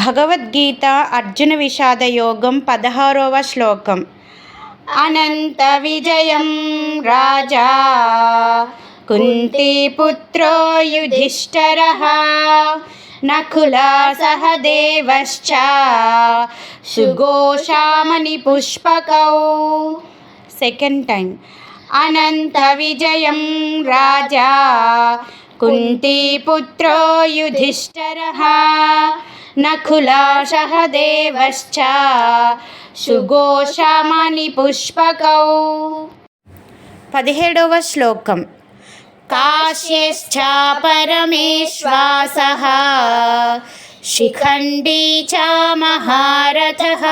భగవద్గీత అర్జున విషాద యోగం పదహారవ శ్లోకం. అనంత విజయం రాజా కుంతీపుత్రో యుధిష్ఠర నకుల సహదేవశ్చ సుఘోషామణి పుష్పకౌ. సెకండ్ టైం అనంత విజయం రాజా కుంతీపుత్రో యుధిష్ఠర నకుల సహదేవశ్చ సుఘోషామణి పుష్పకౌ పదిహేడవ శ్లోకం. కాశ్యశ్చ పరమేశ్వాసः శిఖండీ చ మహారథः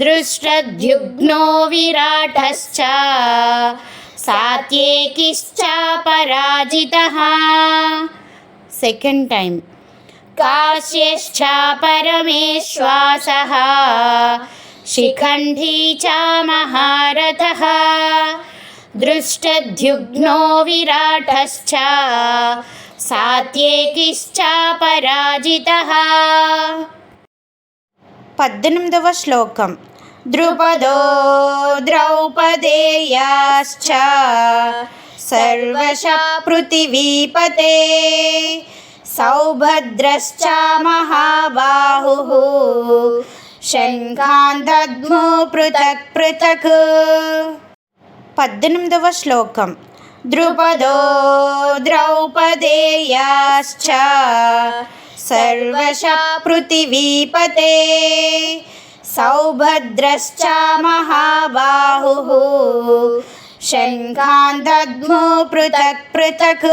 దృష్టద్యుగ్నో విరాటశ్చ సాత్యేకిశ్చ పరాజితः. Second time కాశ్యశ్చ పరమేశ్వాసः. శిఖండీ చ మహారథः. దృష్టద్యుగ్నో విరాటశ్చ. సాత్యేకిశ్చ పరాజితः. పద్దెనిమిదవ శ్లోకం. द्रुपदो द्रौपदेयाश्च सर्वशा पृथिवीपते सौभद्रश्च महाबाहुः शङ्कान्धद्मो पृथक् पृथक्। पद्निमिदव श्लोकं द्रुपदो द्रौपदेयाश्च सर्वशा पृथिवीपते పృథివీపతే సౌభద్రశ్చ మహాబాహుः శంఖాన్ దద్మో పృథక్ పృథక్